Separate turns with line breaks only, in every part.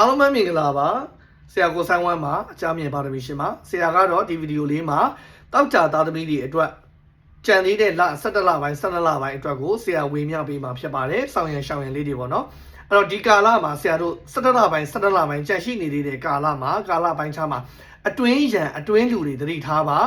အားလုံးပဲမင်္ဂလာပါဆရာကိုဆိုင်ဝမ်ပါအကြမြင်ပါရမီရှင်ပါဆရာကတော့ဒီဗီဒီယိုလေးမှာတောက်ကြသားသမီးတွေအတွက်ကြံသေးတဲ့လ17လပိုင်း12လပိုင်းအတွက်ကိုဆရာဝေမျှပေးမှာဖြစ်ပါတယ်ဆောင်းရံရှောင်းရံလေးတွေပေါ့နော်အဲ့တော့ဒီကာလမှာဆရာတို့17လပိုင်း17လပိုင်းကြန့်ရှိနေသေးတဲ့ကာလမှာကာလပိုင်းခြားမှာအတွင်းရံအတွင်းလူတွေသတိထားပါ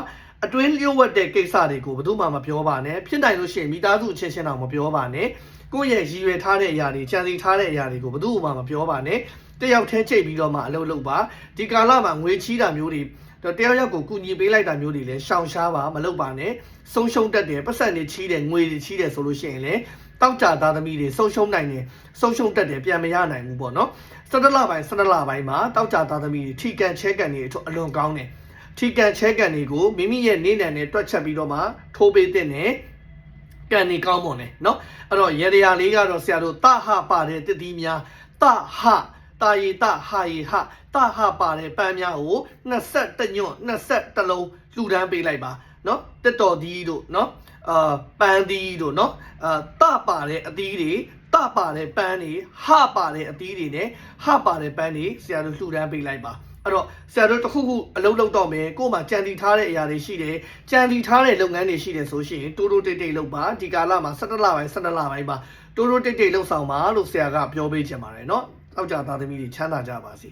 အတွင်းလျှို့ဝှက်တဲ့ကိစ္စတွေကိုဘယ်သူမှမပြောပါနဲ့ဖြစ်နိုင်လို့ရှိရင်မိသားစုအချင်းချင်းတော့မပြောပါနဲ့ကိုယ့်ရဲ့ရည်ရွယ်ထားတဲ့အရာတွေကြံစီထားတဲ့အရာတွေကိုဘယ်သူမှမပြောပါနဲ့တယောက်တည်းချိန်ပြီးတော့မှအလုပ်လုပ်ပါဒီကာလမှာငွေချီးတာမျိုးတွေတော့တယောက်ယောက်ကိုကူညီပေးလိုက်တာမျိုးတွေလည်းရှောင်ရှားပါမလုပ်ပါနဲ့ဆုံးရှုံးတတ်တယ်ပတ်စံတွေချီးတယ်ငွေတွေချီးတယ်ဆိုလို့ရှိရင်လည်းတောက်ကြသားသမီးတွေဆုံးရှုံးနိုင်တယ်ဆုံးရှုံးတတ်တယ်ပြန်မရနိုင်ဘူးပေါ့နော်စတလပိုင်းစတလပိုင်းမှာတောက်ကြသားသမီးတွေထီကန်ချဲကန်တွေအလွန်ကောင်းတယ် ထီကန်ချဲကန်တွေကိုမိမိရဲ့နေနံနဲ့တွက်ချက်ပြီးတော့မှထိုးပေးတဲ့နဲ့ကန်နေကောင်းမွန်တယ်เนาะအဲ့တော့ရေရရာလေးကတော့ဆရာတို့တဟပါတဲ့တတိများတဟတာယေတဟာယေဟတဟပါတဲ့ပန်းများကို21ညွန့်21လုံးလှူဒန်းပေးလိုက်ပါเนาะတက်တော်ဒီတို့เนาะအာပန်းဒီတို့เนาะအာတပါတဲ့အသီးတွေတပါတဲ့ပန်းတွေဟပါတဲ့အသီးတွေနဲ့ဟပါတဲ့ပန်းတွေဆရာတို့လှူဒန်းပေးလိုက်ပါ အဲ့တော့ဆရာတို့တစ်ခုခုအလုပ်လုပ်တော့မယ်ကို့မှာကြံတီထားတဲ့အရာတွေရှိတယ်ကြံတီထားတဲ့လုပ်ငန်းတွေရှိတယ်ဆိုရှင်တိုးတိုးတိတ်တိတ်လုပ်ပါဒီကာလမှာ17လပိုင်း17လပိုင်းပါတိုးတိုးတိတ်တိတ်လုပ်ဆောင်ပါလို့ဆရာကပြောပေးချင်ပါတယ်เนาะတောက်ကြသားသမီးတွေချမ်းသာကြပါစေ